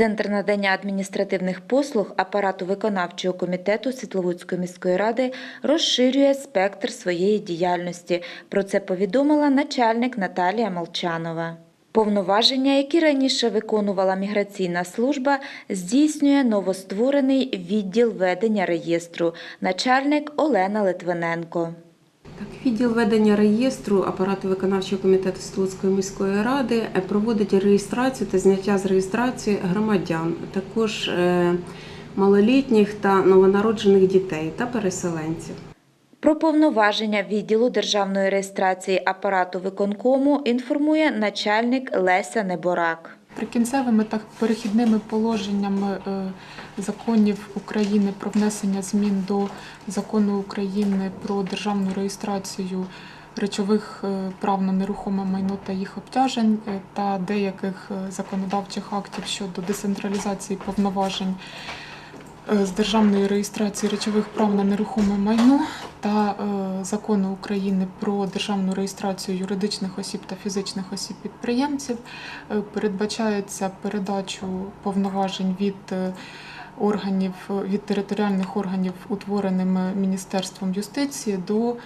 Центр надання адміністративних послуг апарату виконавчого комітету Світловодської міської ради розширює спектр своєї діяльності. Про це повідомила начальник Наталія Молчанова. Повноваження, які раніше виконувала міграційна служба, здійснює новостворений відділ ведення реєстру, начальник Олена Литвиненко. Так, відділ ведення реєстру апарату виконавчого комітету Столицької міської ради е, проводить реєстрацію та зняття з реєстрації громадян, також е, малолітніх та новонароджених дітей та переселенців. Про повноваження відділу державної реєстрації апарату виконкому інформує начальник Леся Неборак. Прикінцевими та перехідними положеннями е, законів України про внесення змін до закону України про державну реєстрацію речових е, прав на нерухоме майно та їх обтяжень е, та деяких е, законодавчих актів щодо децентралізації повноважень з державної реєстрації речових прав на нерухоме майно та закону України про державну реєстрацію юридичних осіб та фізичних осіб підприємців е, передбачається передачу повноважень від органів від територіальних органів, утвореними Міністерством юстиції, до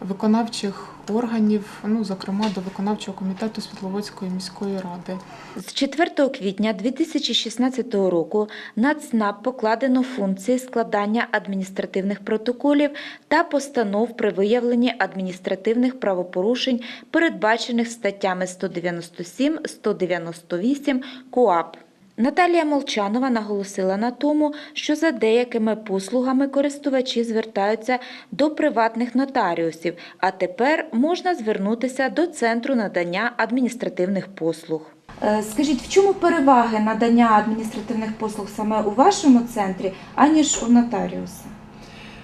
виконавчих органів, ну зокрема до виконавчого комітету Світловодської міської ради. З 4 квітня 2016 року на ЦНАП покладено функції складання адміністративних протоколів та постанов при виявленні адміністративних правопорушень, передбачених статтями 197-198 КУАП. Наталія Молчанова наголосила на тому, що за деякими послугами користувачі звертаються до приватних нотаріусів, а тепер можна звернутися до Центру надання адміністративних послуг. Е, Скажіть, в чому переваги надання адміністративних послуг саме у вашому центрі, аніж у нотаріуса?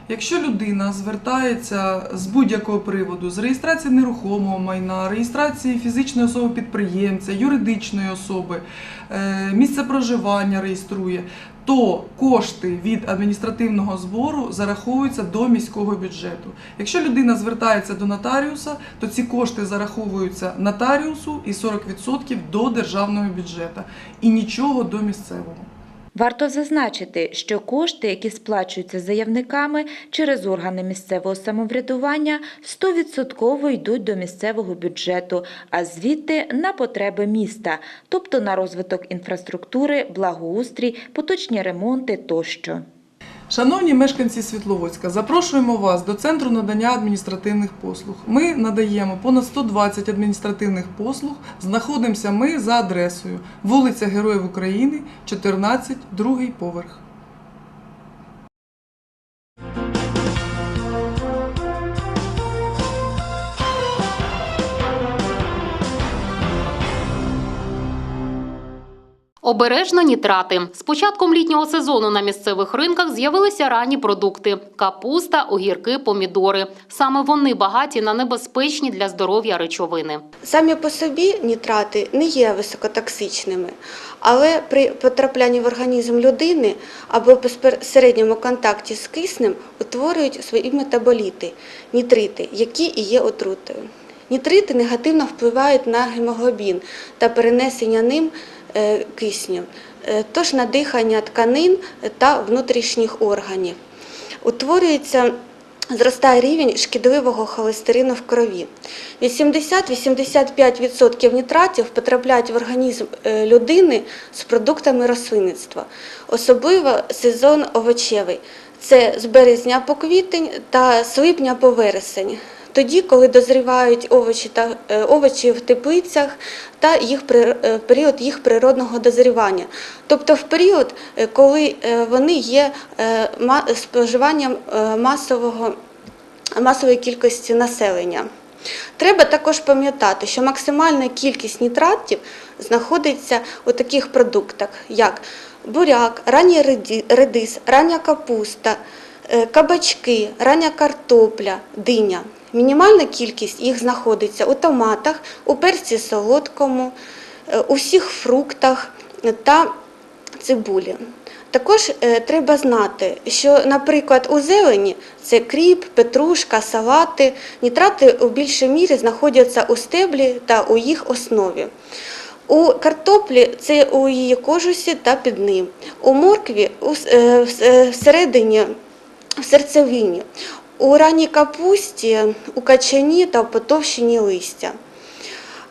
Якщо людина звертається з будь-якого приводу, з реєстрації нерухомого майна, реєстрації фізичної особи підприємця, юридичної особи, е, місце проживання реєструє, то кошти від адміністративного збору зараховуються до міського бюджету. Якщо людина звертається до нотаріуса, то ці кошти зараховуються нотаріусу і 40% до державного бюджету і нічого до місцевого. Варто зазначити, що кошти, які сплачуються заявниками через органи місцевого самоврядування, 100% йдуть до місцевого бюджету, а звідти на потреби міста, тобто на розвиток інфраструктури, благоустрій, поточні ремонти тощо. Шановні мешканці Світловодська, запрошуємо вас до центру надання адміністративних послуг. Ми надаємо понад 120 адміністративних послуг. Знаходимося ми за адресою вулиця Героїв України, 14, другий поверх. Обережно нітрати. З початком літнього сезону на місцевих ринках з'явилися ранні продукти: капуста, огірки, помідори. Саме вони багаті на небезпечні для здоров'я речовини. Самі по собі нітрати не є високотоксичними, але при потраплянні в організм людини або безпосередньому контакті з киснем утворюють свої метаболіти нітрити, які і є отрутою. Нітрити негативно впливають на гемоглобін та перенесення ним кисню, е, тож на дихання тканин та внутрішніх органів. Утворюється Зростає рівень шкідливого холестерину в крові. 80-85% нітратів потрапляють в організм е, людини з продуктами рослинництва, особливо сезон овочевий. Це з березня по квітень та з липня по вересень. Тоді, коли дозрівають овочі та е, овочі в теплицях та їх е, період їх природного дозрівання, тобто в період, е, коли вони є споживанням масового масової кількості населення. Треба також пам'ятати, що максимальна кількість нітратів знаходиться у таких продуктах, як буряк, ранній редис, рання капуста, кабачки, рання картопля, диня. Мінімальна кількість їх знаходиться у томатах, у перці солодкому, е, у всіх фруктах та цибулі. Також е, треба знати, що, наприклад, у зелені це кріп, петрушка, салати, нітрати у більшій мірі знаходяться у стеблі та у їх основі. У картоплі це у її кожусі та під ним. У моркві е, всередині в серцевині. У ранній капусті, у качані та у потовщині листя.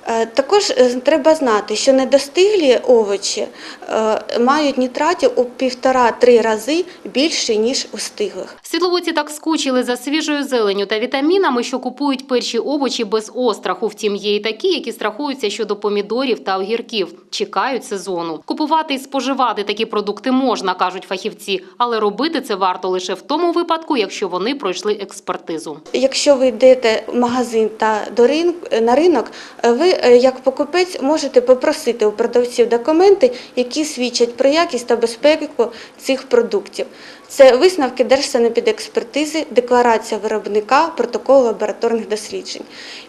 Е, Також е, треба знати, що недостиглі овочі е, мають нітратів у півтора-три рази більше, ніж у стиглих. Світловодці так скучили за свіжою зеленю та вітамінами, що купують перші овочі без остраху. Втім, є і такі, які страхуються щодо помідорів та огірків, чекають сезону. Купувати і споживати такі продукти можна, кажуть фахівці, але робити це варто лише в тому випадку, якщо вони пройшли експертизу. Якщо ви йдете в магазин та до рин- на ринок, ви е, як покупець можете попросити у продавців документи, які свідчать про якість та безпеку цих продуктів. Це висновки Держсанепідекспертизи, декларація виробника, протокол лабораторних досліджень.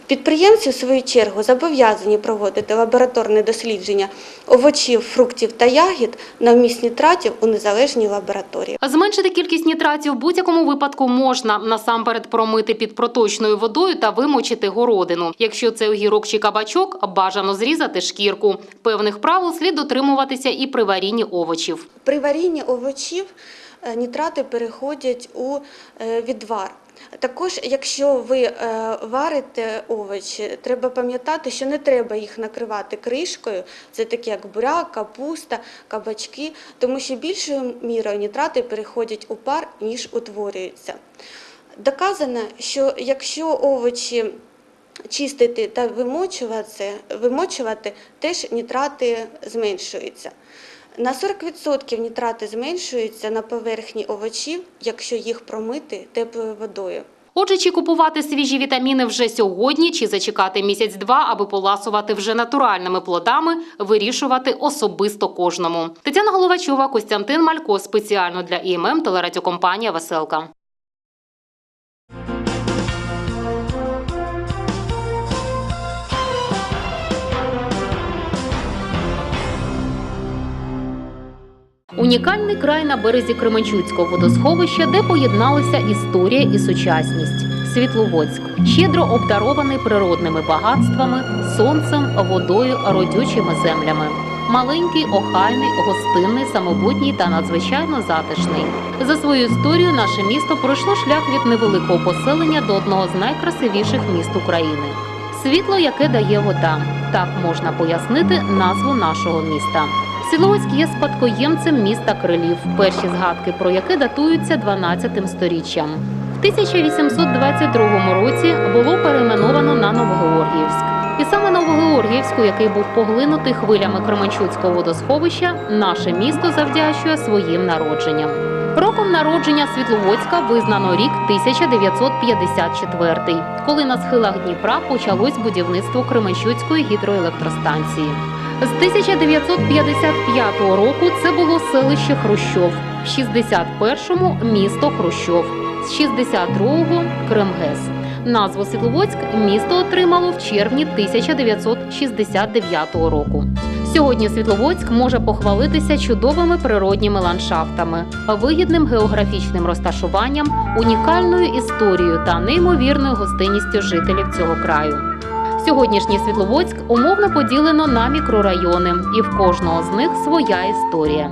Підприємці, в свою чергу, зобов'язані проводити лабораторне дослідження овочів, фруктів та ягід на вміст нітратів у незалежній лабораторії. Зменшити кількість нітратів в будь-якому випадку можна насамперед промити під проточною водою та вимочити городину. Якщо це огірок чи кабачок, бажано зрізати шкірку. Певних правил слід дотримуватися і при варінні овочів. При варінні овочів нітрати переходять у е, відвар. Також, якщо ви е, варите овочі, треба пам'ятати, що не треба їх накривати кришкою. Це такі як буряк, капуста, кабачки, тому що більшою мірою нітрати переходять у пар, ніж утворюються. Доказано, що якщо овочі чистити та вимочувати, вимочувати теж нітрати зменшуються. На 40% нітрати зменшуються на поверхні овочів, якщо їх промити теплою водою. Отже, чи купувати свіжі вітаміни вже сьогодні, чи зачекати місяць-два, аби поласувати вже натуральними плодами, вирішувати особисто кожному. Тетяна Головачова, Костянтин Малько, спеціально для ІММ телерадіокомпанія Веселка. Унікальний край на березі Кременчуцького водосховища, де поєдналися історія і сучасність. Світловодськ щедро обдарований природними багатствами, сонцем, водою, родючими землями. Маленький, охайний, гостинний, самобутній та надзвичайно затишний. За свою історію наше місто пройшло шлях від невеликого поселення до одного з найкрасивіших міст України. Світло, яке дає вода. Так можна пояснити назву нашого міста. Світловодськ є спадкоємцем міста Крилів, перші згадки про яке датуються 12 сторіччям. В 1822 році було перейменовано на Новогеоргіївськ. І саме Новогеоргіївську, який був поглинутий хвилями Кременчуцького водосховища, наше місто завдячує своїм народженням. Роком народження Світловодська визнано рік 1954, коли на схилах Дніпра почалось будівництво Кременчуцької гідроелектростанції. З 1955 року це було селище Хрущов, в 61-му місто Хрущов, з 62-го Кремгес. Назву Світловодськ місто отримало в червні 1969 року. Сьогодні Світловодськ може похвалитися чудовими природніми ландшафтами, вигідним географічним розташуванням, унікальною історією та неймовірною гостинністю жителів цього краю. Сьогоднішній Світловодськ умовно поділено на мікрорайони, і в кожного з них своя історія.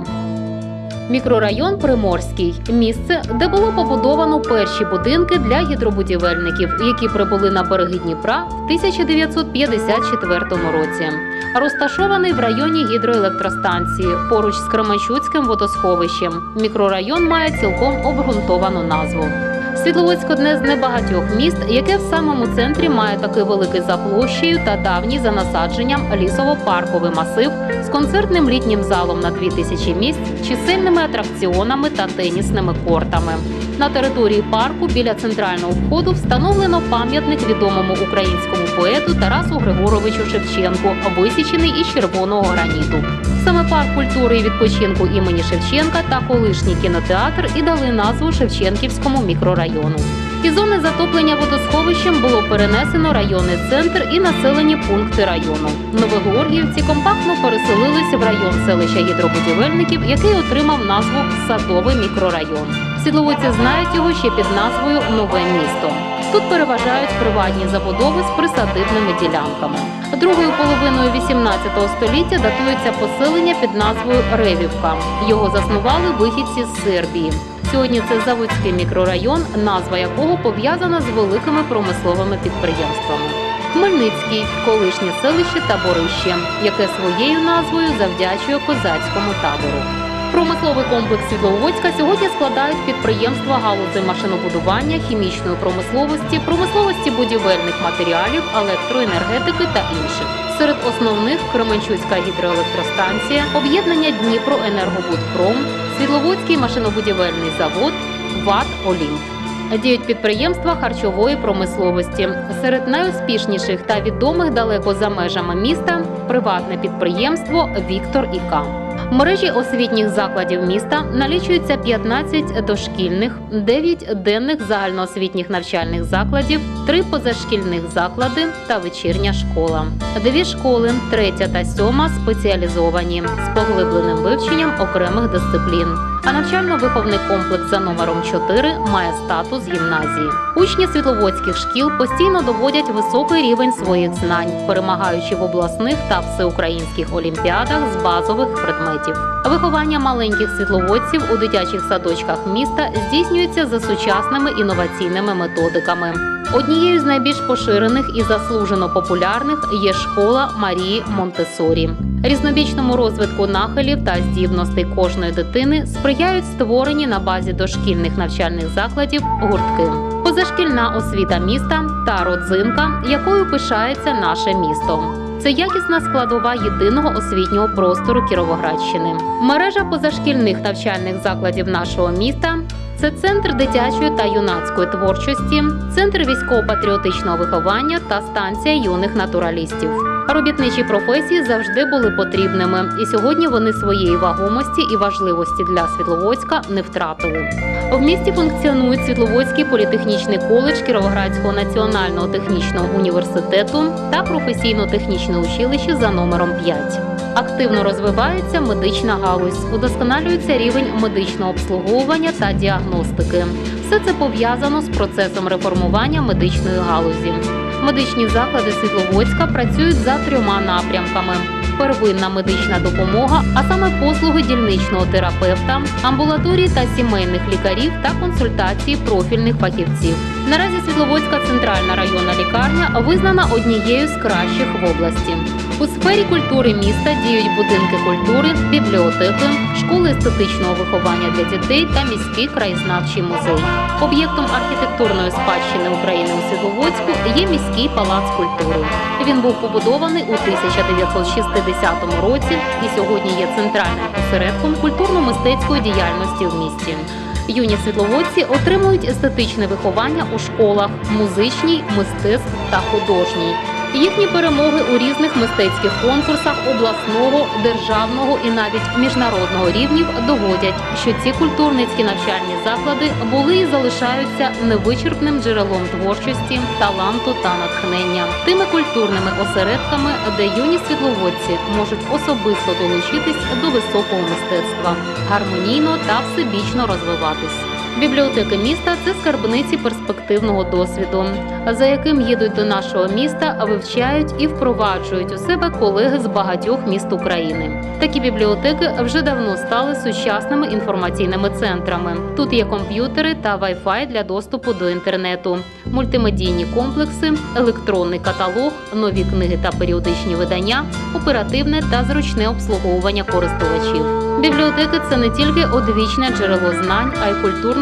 Мікрорайон Приморський місце, де було побудовано перші будинки для гідробудівельників, які прибули на береги Дніпра в 1954 році. Розташований в районі гідроелектростанції поруч з Кременчуцьким водосховищем. Мікрорайон має цілком обґрунтовану назву. Світловодськ одне з небагатьох міст, яке в самому центрі має такий великий за площею та давній за насадженням лісово-парковий масив з концертним літнім залом на 2000 місць, чисельними атракціонами та тенісними кортами. На території парку біля центрального входу встановлено пам'ятник відомому українському поету Тарасу Григоровичу Шевченку, висічений із червоного граніту. Саме парк культури і відпочинку імені Шевченка та колишній кінотеатр і дали назву Шевченківському мікрорайону. Із зони затоплення водосховищем було перенесено районний центр і населені пункти району. Новогеоргіївці компактно переселилися в район селища гідробудівельників, який отримав назву Садовий мікрорайон. Сідловиці знають його ще під назвою Нове місто. Тут переважають приватні забудови з присадибними ділянками. Другою половиною 18 століття датується поселення під назвою Ревівка. Його заснували вихідці з Сербії. Сьогодні це Заводський мікрорайон, назва якого пов'язана з великими промисловими підприємствами. Хмельницький колишнє селище Таборище, яке своєю назвою завдячує козацькому табору. Промисловий комплекс Світловодська сьогодні складають підприємства галузи машинобудування, хімічної промисловості, промисловості будівельних матеріалів, електроенергетики та інших. Серед основних Кременчуцька гідроелектростанція, об'єднання Дніпроенергобудпром, Світловодський машинобудівельний завод, ВАТ Олімп. Діють підприємства харчової промисловості. Серед найуспішніших та відомих далеко за межами міста приватне підприємство Віктор і К. В мережі освітніх закладів міста налічується 15 дошкільних, 9 денних загальноосвітніх навчальних закладів, 3 позашкільних заклади та вечірня школа. Дві школи, третя та сьома спеціалізовані з поглибленим вивченням окремих дисциплін. А навчально-виховний комплекс за номером 4 має статус гімназії. Учні світловодських шкіл постійно доводять високий рівень своїх знань, перемагаючи в обласних та всеукраїнських олімпіадах з базових предметів. Виховання маленьких світловодців у дитячих садочках міста здійснюється за сучасними інноваційними методиками. Однією з найбільш поширених і заслужено популярних є школа Марії Монтесорі. Різнобічному розвитку нахилів та здібностей кожної дитини сприяють створені на базі дошкільних навчальних закладів гуртки. Позашкільна освіта міста та родзинка, якою пишається наше місто. Це якісна складова єдиного освітнього простору Кіровоградщини. Мережа позашкільних навчальних закладів нашого міста це центр дитячої та юнацької творчості, центр військово-патріотичного виховання та станція юних натуралістів. Робітничі професії завжди були потрібними, і сьогодні вони своєї вагомості і важливості для Світловодська не втратили. В місті функціонують Світловодський політехнічний коледж Кіровоградського національного технічного університету та професійно-технічне училище за номером 5. Активно розвивається медична галузь, удосконалюється рівень медичного обслуговування та діагностики. Все це пов'язано з процесом реформування медичної галузі. Медичні заклади Світловодська працюють за трьома напрямками: первинна медична допомога, а саме послуги дільничного терапевта, амбулаторії та сімейних лікарів та консультації профільних фахівців. Наразі Світловодська центральна районна лікарня визнана однією з кращих в області. У сфері культури міста діють будинки культури, бібліотеки, школи естетичного виховання для дітей та міський краєзнавчий музей. Об'єктом архітектурної спадщини України у Світловодську є міський палац культури. Він був побудований у 1960 році і сьогодні є центральним осередком культурно-мистецької діяльності в місті. Юні світловодці отримують естетичне виховання у школах, музичній, мистецтв та художній. Їхні перемоги у різних мистецьких конкурсах обласного, державного і навіть міжнародного рівнів доводять, що ці культурницькі навчальні заклади були і залишаються невичерпним джерелом творчості, таланту та натхнення, тими культурними осередками, де юні світловодці можуть особисто долучитись до високого мистецтва, гармонійно та всебічно розвиватись. Бібліотеки міста це скарбниці перспективного досвіду, за яким їдуть до нашого міста, вивчають і впроваджують у себе колеги з багатьох міст України. Такі бібліотеки вже давно стали сучасними інформаційними центрами. Тут є комп'ютери та Wi-Fi для доступу до інтернету, мультимедійні комплекси, електронний каталог, нові книги та періодичні видання, оперативне та зручне обслуговування користувачів. Бібліотеки це не тільки одвічне джерело знань, а й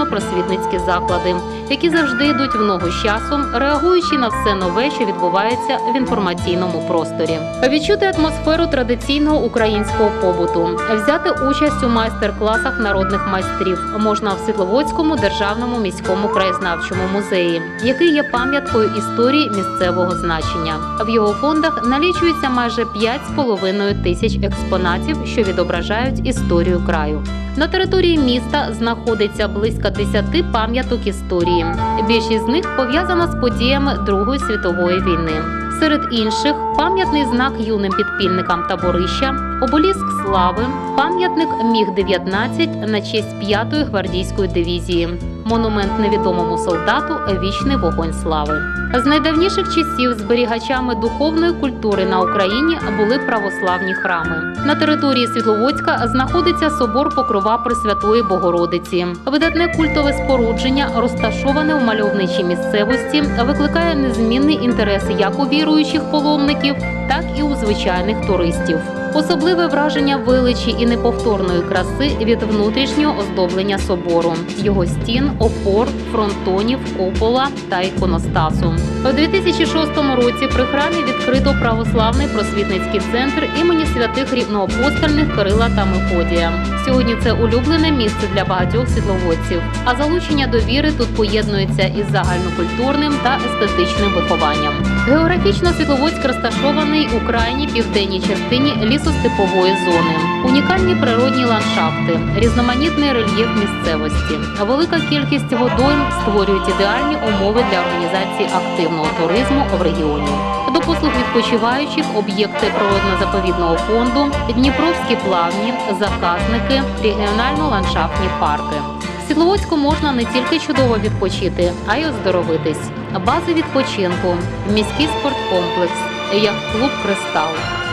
культурно-просвітницькі заклади, які завжди йдуть в ногу з часом, реагуючи на все нове, що відбувається в інформаційному просторі. Відчути атмосферу традиційного українського побуту, взяти участь у майстер-класах народних майстрів можна в Світловодському державному міському краєзнавчому музеї, який є пам'яткою історії місцевого значення. В його фондах налічується майже 5,5 тисяч експонатів, що відображають історію краю. На території міста знаходиться близько 10 пам'яток історії. Більшість з них пов'язана з подіями Другої світової війни. Серед інших пам'ятний знак юним підпільникам таборища, обеліск слави, пам'ятник Міг-19 на честь 5-ї гвардійської дивізії, монумент невідомому солдату Вічний вогонь слави. З найдавніших часів зберігачами духовної культури на Україні були православні храми. На території Світловодська знаходиться собор Покрова Пресвятої Богородиці. Видатне культове спорудження, розташоване в мальовничій місцевості, викликає незмінний інтерес як у віруючих паломників, так і у звичайних туристів. Особливе враження величі і неповторної краси від внутрішнього оздоблення собору, його стін, опор, фронтонів, купола та іконостасу. У 2006 році при храмі відкрито православний просвітницький центр імені святих рівноапостольних Кирила та Мефодія. Сьогодні це улюблене місце для багатьох світловодців, а залучення до віри тут поєднується із загальнокультурним та естетичним вихованням. Географічно Світловодськ розташований у крайній південній частині лісостепової зони. Унікальні природні ландшафти, різноманітний рельєф місцевості, велика кількість водойм створюють ідеальні умови для організації активного туризму в регіоні. До послуг відпочиваючих об'єкти природно-заповідного фонду, Дніпровські плавні, заказники, регіонально-ландшафтні парки. Світловодську можна не тільки чудово відпочити, а й оздоровитись. Бази відпочинку, міський спорткомплекс, яхт-клуб Кристал,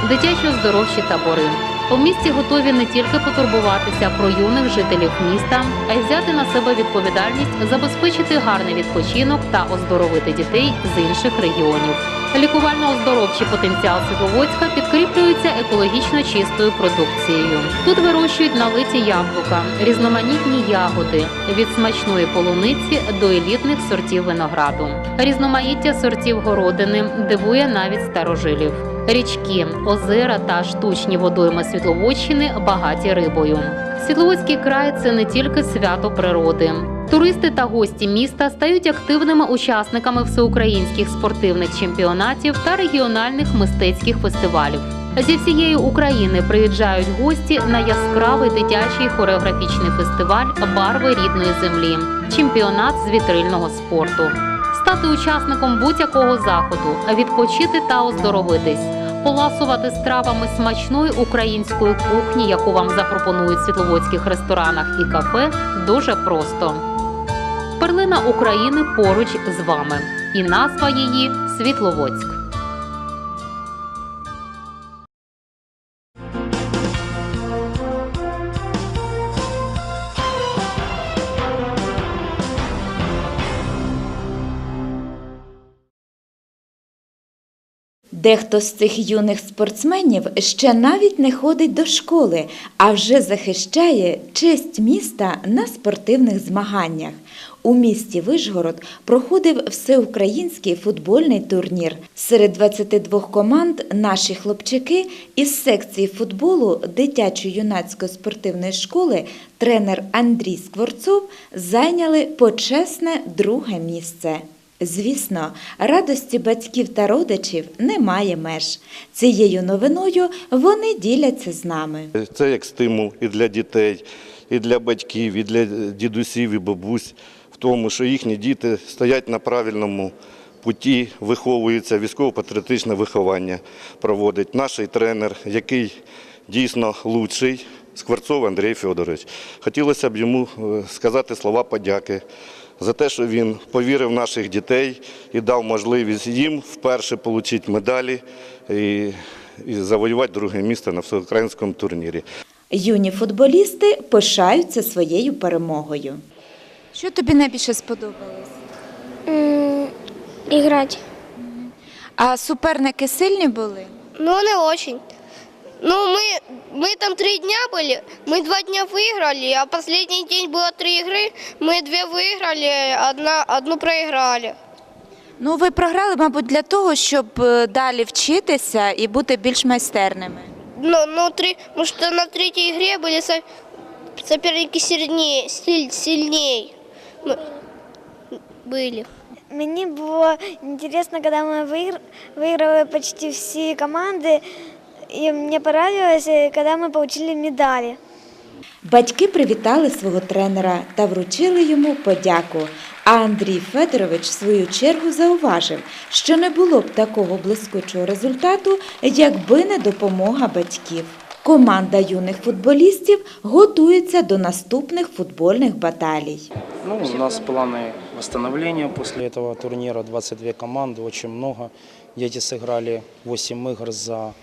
дитячі оздоровчі табори. У місті готові не тільки потурбуватися про юних жителів міста, а й взяти на себе відповідальність забезпечити гарний відпочинок та оздоровити дітей з інших регіонів. Лікувально-оздоровчий потенціал Світловодська підкріплюється екологічно чистою продукцією. Тут вирощують налиті яблука, різноманітні ягоди від смачної полуниці до елітних сортів винограду. Різноманіття сортів городини дивує навіть старожилів. Річки, озера та штучні водойми Світловодщини багаті рибою. Світловодський край це не тільки свято природи. Туристи та гості міста стають активними учасниками всеукраїнських спортивних чемпіонатів та регіональних мистецьких фестивалів. Зі всієї України приїжджають гості на яскравий дитячий хореографічний фестиваль Барви рідної землі, чемпіонат з вітрильного спорту. Стати учасником будь-якого заходу, відпочити та оздоровитись, поласувати стравами смачної української кухні, яку вам запропонують в світловодських ресторанах і кафе, дуже просто. Перлина України поруч з вами, і назва її Світловодськ. Дехто з цих юних спортсменів ще навіть не ходить до школи, а вже захищає честь міста на спортивних змаганнях. У місті Вишгород проходив всеукраїнський футбольний турнір. Серед 22 команд наші хлопчики із секції футболу дитячо-юнацької спортивної школи тренер Андрій Скворцов зайняли почесне друге місце. Звісно, радості батьків та родичів немає меж. Цією новиною вони діляться з нами. Це як стимул і для дітей, і для батьків, і для дідусів, і бабусь в тому, що їхні діти стоять на правильному путі, виховуються, військово-патріотичне виховання проводить. Наш тренер, який дійсно лучший, Скворцов Андрій Федорович. Хотілося б йому е, сказати слова подяки за те, що він повірив в наших дітей і дав можливість їм вперше отримати медалі і, і завоювати друге місце на всеукраїнському турнірі. Юні футболісти пишаються своєю перемогою. Що тобі найбільше сподобалось? Играть. А суперники сильні були? Ну, не очень. Ну, мы, мы там три дня были, мы два дня выиграли, а последний день было три игры, мы две выиграли, одна, одну проиграли. Ну, ви програли, мабуть, для того, щоб е, далі вчитися і бути більш майстерними. Ну, ну три, потому что на третьей игре были со- соперники сильнее, силь- сильней. Мы- Были. Мені було інтересно, коли ми вигр- виграли почти всі команди, і мені понравилось, коли ми отримали медалі. Батьки привітали свого тренера та вручили йому подяку. А Андрій Федорович в свою чергу зауважив, що не було б такого блискучого результату, якби не допомога батьків. Команда юних футболістів готується до наступних футбольних баталій. Ну, у нас планы восстановления после этого турнира. 22 команды, очень много. Дети сыграли 8 игр за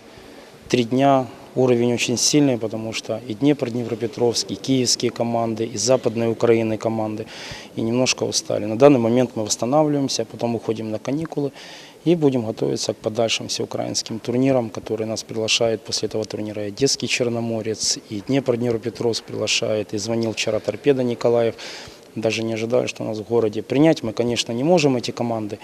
3 дня. Уровень очень сильный, потому что и Днепр, Днепропетровский, и киевские команды, и западной Украины команды. И немножко устали. На данный момент мы восстанавливаемся, потом уходим на каникулы и будем готовиться к подальшим всеукраинским турнирам, которые нас приглашает после этого турнира и Одесский Черноморец, и Днепр, Днепропетровск приглашает, и звонил вчера Торпеда Николаев. Даже не ожидаю, что нас в городе принять. Мы, конечно, не можем эти команды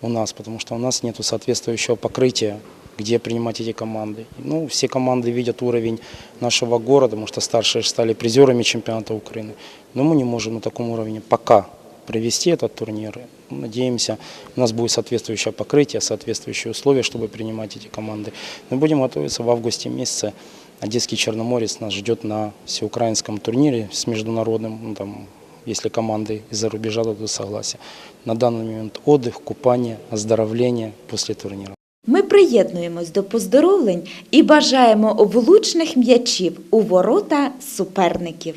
у нас, потому что у нас нет соответствующего покрытия, где принимать эти команды. Ну, все команды видят уровень нашего города, потому что старшие стали призерами чемпионата Украины. Но мы не можем на таком уровне пока провести этот турнир. Надеемся, у нас будет соответствующее покрытие, соответствующие условия, чтобы принимать эти команды. Мы будем готовиться в августе месяце. Одесский Черноморец нас ждет на всеукраинском турнире с международным, ну, там, если команды из-за рубежа дадут согласие. На данный момент отдых, купание, оздоровление после турнира. Ми приєднуємось до поздоровлень і бажаємо влучних м'ячів у ворота суперників.